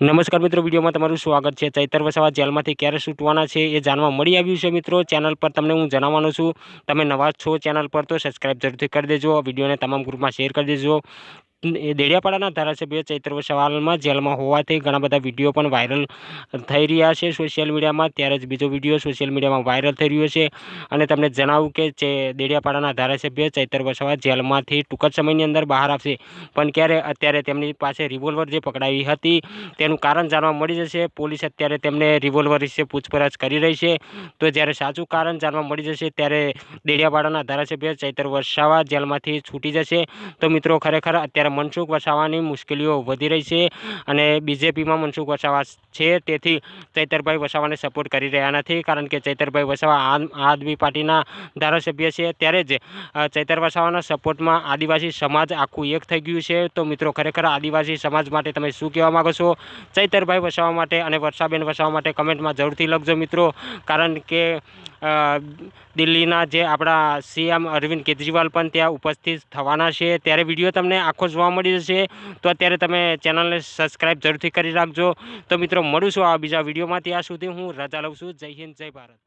નમસ્કાર મિત્રો, વિડીયોમાં તમારું સ્વાગત છે. ચૈતર વસાવા જેલમાંથી ક્યારે છૂટવાના છે એ જાણવા મળી આવ્યું છે મિત્રો. ચેનલ પર તમને હું જણાવવાનો છું, તમે નવા છો ચેનલ પર તો સબસ્ક્રાઇબ જરૂરથી કરી દેજો. વિડીયોને તમામ ગ્રુપમાં શેર કરી દેજો. દેડિયાપાડાના ધારાસભ્ય ચૈત્ર સવાલમાં જેલમાં હોવાથી ઘણા બધા વીડિયો પણ વાયરલ થઈ રહ્યા છે સોશિયલ મીડિયામાં. ત્યારે જ બીજો વીડિયો સોશિયલ મીડિયામાં વાયરલ થઈ રહ્યો છે. અને તમને જણાવું કે જે દેડિયાપાડાના ધારાસભ્ય ચૈતર વસાવા જેલમાંથી ટૂંક જ સમયની અંદર બહાર આવશે. પણ ક્યારે? અત્યારે તેમની પાસે રિવોલ્વર જે પકડાવી હતી તેનું કારણ જાણવા મળી જશે. પોલીસ અત્યારે તેમને રિવોલ્વર વિશે પૂછપરછ કરી રહી છે. તો જ્યારે સાચું કારણ જાણવા મળી જશે ત્યારે દેડિયાપાડાના ધારાસભ્ય ચૈતર વસાવા જેલમાંથી છૂટી જશે. તો મિત્રો, ખરેખર અત્યારે મનસુખ વસાવાની મુશ્કેલીઓ વધી રહી છે અને બીજેપીમાં મનસુખ વસાવા છે, તેથી ચૈતરભાઈ વસાવાને સપોર્ટ કરી રહ્યા નથી કારણ કે ચૈતરભાઈ વસાવા આમ આદમી પાર્ટીના ધારાસભ્ય છે. ત્યારે જ ચૈતર વસાવાના સપોર્ટમાં આદિવાસી સમાજ આખું એક થઈ ગયું છે. તો મિત્રો, ખરેખર આદિવાસી સમાજ માટે તમે શું કહેવા માગો છો? ચૈતરભાઈ વસાવા માટે અને વર્ષાબેન વસાવા માટે કમેન્ટમાં જરૂરથી લખજો મિત્રો. કારણ કે દિલ્હીના જે આપણા સીએમ અરવિંદ કેજરીવાલ પણ ત્યાં ઉપસ્થિત થવાના છે. ત્યારે વીડિયો તમને આખો જોવા મળી જશે તો અત્યારે તમે ચેનલને સબસ્ક્રાઇબ જરૂરથી કરી રાખજો. તો મિત્રો, મળું છું આ બીજા વિડીયોમાં. ત્યાં સુધી હું રજા લઉં છું. જય હિન્દ, જય ભારત.